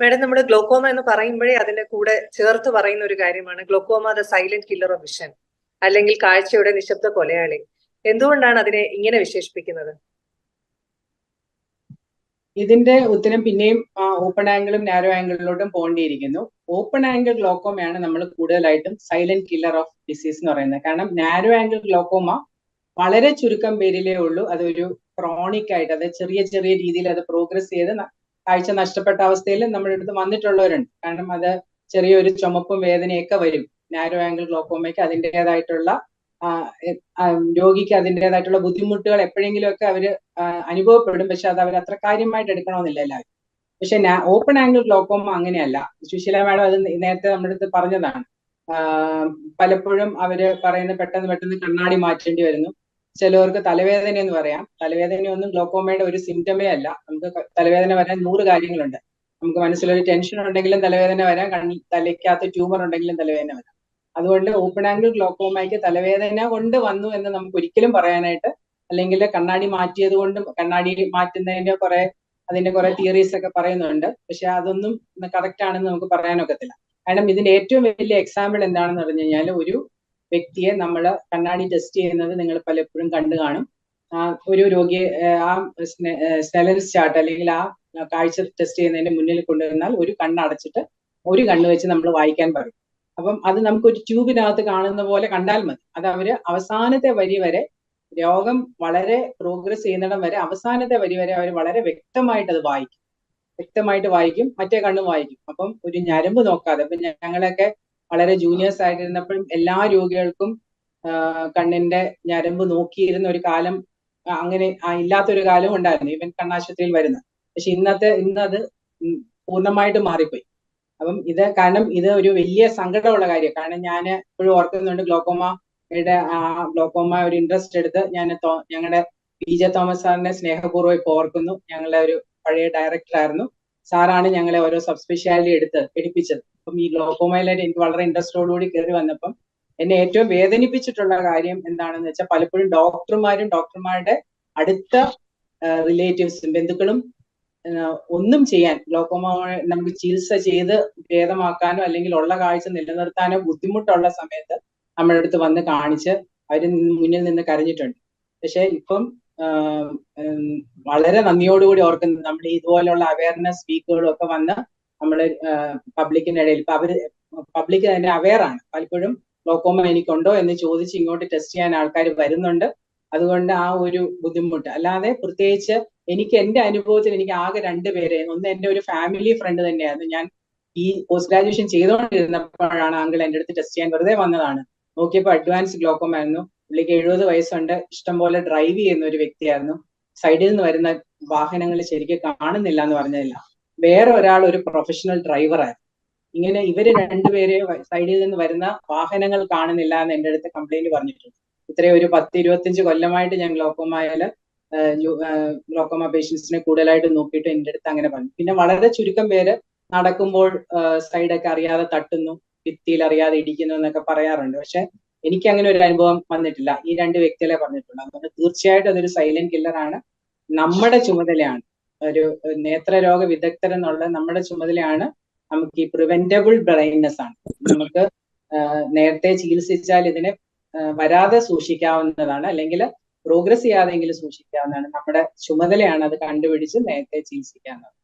Madam നമ്മൾ glaucoma എന്ന് പറയുമ്പോഴേ അതിന്റെ കൂടെ ചേർത്ത് പറയുന്ന ഒരു കാര്യമാണ്. Glaucoma the silent killer of vision അല്ലെങ്കിൽ കാഴ്ചയുടെ നിശബ്ദ കൊലയാളി. എന്തുകൊണ്ടാണ് അതിനെ ഇങ്ങനെ വിശേഷിപ്പിക്കുന്നത്? ഇതിന്റെ ഉത്തരം പിന്നെയും ഓപ്പൺ ആംഗിളും നാരോ ആംഗിളിലോട്ടും പോകേണ്ടിയിരിക്കുന്നു. ഓപ്പൺ ആംഗിൾ ഗ്ലോക്കോമയാണ് നമ്മൾ കൂടുതലായിട്ടും സൈലന്റ് കില്ലർ ഓഫ് ഡിസീസ് എന്ന് പറയുന്നത്. കാരണം നാരോ ആംഗിൾ ഗ്ലോക്കോമ വളരെ ചുരുക്കം പേരിലേ ഉള്ളൂ. അതൊരു ക്രോണിക് ആയിട്ട് അതായത് ചെറിയ ചെറിയ രീതിയിൽ അത് പ്രോഗ്രസ് ചെയ്ത് കാഴ്ച നഷ്ടപ്പെട്ട അവസ്ഥയിൽ നമ്മുടെ അടുത്ത് വന്നിട്ടുള്ളവരുണ്ട്. കാരണം അത് ചെറിയൊരു ചുമപ്പും വേദനയൊക്കെ വരും. നാരോ ആംഗിൾ ഗ്ലോക്കോമയ്ക്ക് അതിന്റെതായിട്ടുള്ള രോഗിക്ക് അതിന്റെതായിട്ടുള്ള ബുദ്ധിമുട്ടുകൾ എപ്പോഴെങ്കിലും ഒക്കെ അവർ അനുഭവപ്പെടും. പക്ഷെ അത് അവർ അത്ര കാര്യമായിട്ട് എടുക്കണമെന്നില്ല എല്ലാവരും. പക്ഷെ ഓപ്പൺ ആംഗിൾ ഗ്ലോക്കോമ അങ്ങനെയല്ല. സുശീല മാഡം അത് നേരത്തെ നമ്മുടെ അടുത്ത് പറഞ്ഞതാണ്. പലപ്പോഴും അവർ പറയുന്ന പെട്ടെന്ന് പെട്ടെന്ന് കണ്ണാടി മാറ്റേണ്ടി വരുന്നു. ചിലവർക്ക് തലവേദന എന്ന് പറയാം. തലവേദന ഒന്നും ഗ്ലോക്കോമയുടെ ഒരു സിംറ്റമേ അല്ല. നമുക്ക് തലവേദന വരാൻ നൂറ് കാര്യങ്ങളുണ്ട്. നമുക്ക് മനസ്സിലൊരു ടെൻഷൻ ഉണ്ടെങ്കിലും തലവേദന വരാം. കണ്ണിൽ തലയ്ക്കകത്ത് ട്യൂമർ ഉണ്ടെങ്കിലും തലവേദന വരാം. അതുകൊണ്ട് ഓപ്പൺ ആംഗിൾ ഗ്ലോക്കോമയ്ക്ക് തലവേദന കൊണ്ട് വന്നു എന്ന് നമുക്ക് ഒരിക്കലും പറയാനായിട്ട് അല്ലെങ്കിൽ കണ്ണാടി മാറ്റിയത് കൊണ്ടും കണ്ണാടി മാറ്റുന്നതിന്റെ കുറെ അതിന്റെ കുറെ തിയറീസ് ഒക്കെ പറയുന്നുണ്ട്. പക്ഷെ അതൊന്നും കറക്റ്റ് ആണെന്ന് നമുക്ക് പറയാനൊക്കത്തില്ല. കാരണം ഇതിന്റെ ഏറ്റവും വലിയ എക്സാമ്പിൾ എന്താണെന്ന് പറഞ്ഞു കഴിഞ്ഞാൽ ഒരു വ്യക്തിയെ നമ്മൾ കണ്ണാടി ടെസ്റ്റ് ചെയ്യുന്നത് നിങ്ങൾ പലപ്പോഴും കണ്ടു കാണും. ആ ഒരു രോഗിയെ ആ സ്നെലൻസ് ചാർട്ട് അല്ലെങ്കിൽ ആ കാഴ്ച ടെസ്റ്റ് ചെയ്യുന്നതിന്റെ മുന്നിൽ കൊണ്ടുവന്നാൽ ഒരു കണ്ണ് അടച്ചിട്ട് ഒരു കണ്ണ് വെച്ച് നമ്മൾ വായിക്കാൻ പറയും. അപ്പം അത് നമുക്ക് ഒരു ട്യൂബിനകത്ത് കാണുന്ന പോലെ കണ്ടാൽ മതി. അത് അവർ അവസാനത്തെ വരി വരെ രോഗം വളരെ പ്രോഗ്രസ് ചെയ്യുന്നിടം വരെ അവസാനത്തെ വരി വരെ അവർ വളരെ വ്യക്തമായിട്ട് അത് വായിക്കും. വ്യക്തമായിട്ട് വായിക്കും. മറ്റേ കണ്ണും വായിക്കും. അപ്പം ഒരു ഞരമ്പ് നോക്കാതെ ഇപ്പൊ ഞങ്ങളൊക്കെ വളരെ ജൂനിയേഴ്സ് ആയിട്ടിരുന്നപ്പോഴും എല്ലാ രോഗികൾക്കും കണ്ണിന്റെ ഞരമ്പ് നോക്കിയിരുന്ന ഒരു കാലം അങ്ങനെ ഇല്ലാത്തൊരു കാലം ഉണ്ടായിരുന്നു ഇവൻ കണ്ണാശുപത്രിയിൽ വരുന്ന. പക്ഷെ ഇന്നത്തെ ഇന്നത് പൂർണമായിട്ട് മാറിപ്പോയി. അപ്പം ഇത് കാരണം ഇത് ഒരു വലിയ സങ്കടമുള്ള കാര്യം കാരണം ഞാൻ ഇപ്പോഴും ഓർക്കുന്നുണ്ട് ഗ്ലോക്കോമയുടെ ആ ഗ്ലോക്കോമ ഒരു ഇൻട്രസ്റ്റ് എടുത്ത് ഞാൻ ഞങ്ങളുടെ പി ജെ തോമസ് സാറിനെ സ്നേഹപൂർവം ഇപ്പോൾ ഓർക്കുന്നു. ഞങ്ങളുടെ ഒരു പഴയ ഡയറക്ടർ ആയിരുന്നു. സാറാണ് ഞങ്ങളെ ഓരോ സബ് സ്പെഷ്യാലിറ്റി എടുത്ത് എടുപ്പിച്ചത്. അപ്പം ഈ ഗ്ലോക്കോമയിലായിട്ട് എനിക്ക് വളരെ ഇൻട്രസ്റ്റോടുകൂടി കയറി വന്നപ്പം എന്നെ ഏറ്റവും വേദനിപ്പിച്ചിട്ടുള്ള കാര്യം എന്താണെന്ന് വെച്ചാൽ പലപ്പോഴും ഡോക്ടർമാരും ഡോക്ടർമാരുടെ അടുത്ത റിലേറ്റീവ്സും ബന്ധുക്കളും ഒന്നും ചെയ്യാൻ ഗ്ലോക്കോമ നമുക്ക് ചികിത്സ ചെയ്ത് ഭേദമാക്കാനോ അല്ലെങ്കിൽ ഉള്ള കാഴ്ച നിലനിർത്താനോ ബുദ്ധിമുട്ടുള്ള സമയത്ത് നമ്മുടെ അടുത്ത് വന്ന് കാണിച്ച് അവർ മുന്നിൽ നിന്ന് കരഞ്ഞിട്ടുണ്ട്. പക്ഷെ ഇപ്പം വളരെ നന്ദിയോടുകൂടി ഓർക്കുന്നത് നമ്മുടെ ഇതുപോലെയുള്ള അവയർനെസ് സ്പീക്കുകളും ഒക്കെ വന്ന് നമ്മൾ പബ്ലിക്കിനിടയിൽ ഇപ്പൊ അവർ പബ്ലിക് തന്നെ അവെയർ ആണ്. പലപ്പോഴും ഗ്ലോക്കോമ എനിക്കുണ്ടോ എന്ന് ചോദിച്ച് ഇങ്ങോട്ട് ടെസ്റ്റ് ചെയ്യാൻ ആൾക്കാർ വരുന്നുണ്ട്. അതുകൊണ്ട് ആ ഒരു ബുദ്ധിമുട്ട്. അല്ലാതെ പ്രത്യേകിച്ച് എനിക്ക് എന്റെ അനുഭവത്തിൽ എനിക്ക് ആകെ രണ്ട് പേരെ ഒന്ന് എന്റെ ഒരു ഫാമിലി ഫ്രണ്ട് തന്നെയായിരുന്നു. ഞാൻ ഈ പോസ്റ്റ് ഗ്രാജുവേഷൻ ചെയ്തുകൊണ്ടിരുന്നപ്പോഴാണ് അങ്കിൾ എന്റെ അടുത്ത് ടെസ്റ്റ് ചെയ്യാൻ വെറുതെ വന്നതാണ്. നോക്കിയപ്പോൾ അഡ്വാൻസ് ഗ്ലോക്കോമ ആയിരുന്നു. പുള്ളിക്ക് എഴുപത് വയസ്സുണ്ട്. ഇഷ്ടംപോലെ ഡ്രൈവ് ചെയ്യുന്ന ഒരു വ്യക്തിയായിരുന്നു. സൈഡിൽ നിന്ന് വരുന്ന വാഹനങ്ങൾ ശരിക്കും കാണുന്നില്ല എന്ന് പറഞ്ഞതില്ല. വേറെ ഒരാൾ ഒരു പ്രൊഫഷണൽ ഡ്രൈവറായിരുന്നു ഇങ്ങനെ ഇവർ രണ്ടുപേരെ സൈഡിൽ നിന്ന് വരുന്ന വാഹനങ്ങൾ കാണുന്നില്ല എന്ന് എന്റെ അടുത്ത് കംപ്ലൈന്റ് പറഞ്ഞിട്ടുണ്ട്. ഇത്രയും ഒരു പത്ത് ഇരുപത്തിയഞ്ച് കൊല്ലമായിട്ട് ഞാൻ ഗ്ലോക്കോമയിൽ ഗ്ലോക്കോമ പേഷ്യൻസിനെ കൂടുതലായിട്ട് നോക്കിയിട്ട് എന്റെ അടുത്ത് അങ്ങനെ പറഞ്ഞു. പിന്നെ വളരെ ചുരുക്കം പേര് നടക്കുമ്പോൾ സൈഡൊക്കെ അറിയാതെ തട്ടുന്നു ഭിത്തിയിൽ അറിയാതെ ഇടിക്കുന്നു എന്നൊക്കെ പറയാറുണ്ട്. പക്ഷെ എനിക്ക് അങ്ങനെ ഒരു അനുഭവം വന്നിട്ടില്ല. ഈ രണ്ട് വ്യക്തികളെ പറഞ്ഞിട്ടുണ്ട് അതുകൊണ്ട് തീർച്ചയായിട്ടും അതൊരു സൈലന്റ് കില്ലറാണ് നമ്മുടെ ചുമതലയാണ്. ഒരു നേത്രരോഗ വിദഗ്ധർ എന്നുള്ള നമ്മുടെ ചുമതലയാണ് നമുക്ക് ഈ പ്രിവെന്റബിൾ ബ്ലൈൻഡ്നെസ് ആണ്. നമുക്ക് നേരത്തെ ചികിത്സിച്ചാൽ ഇതിനെ വരാതെ സൂക്ഷിക്കാവുന്നതാണ്. അല്ലെങ്കിൽ പ്രോഗ്രസ് ചെയ്യാതെങ്കിലും സൂക്ഷിക്കാവുന്നതാണ്. നമ്മുടെ ചുമതലയാണ് അത് കണ്ടുപിടിച്ച് നേരത്തെ ചികിത്സിക്കാവുന്നത്.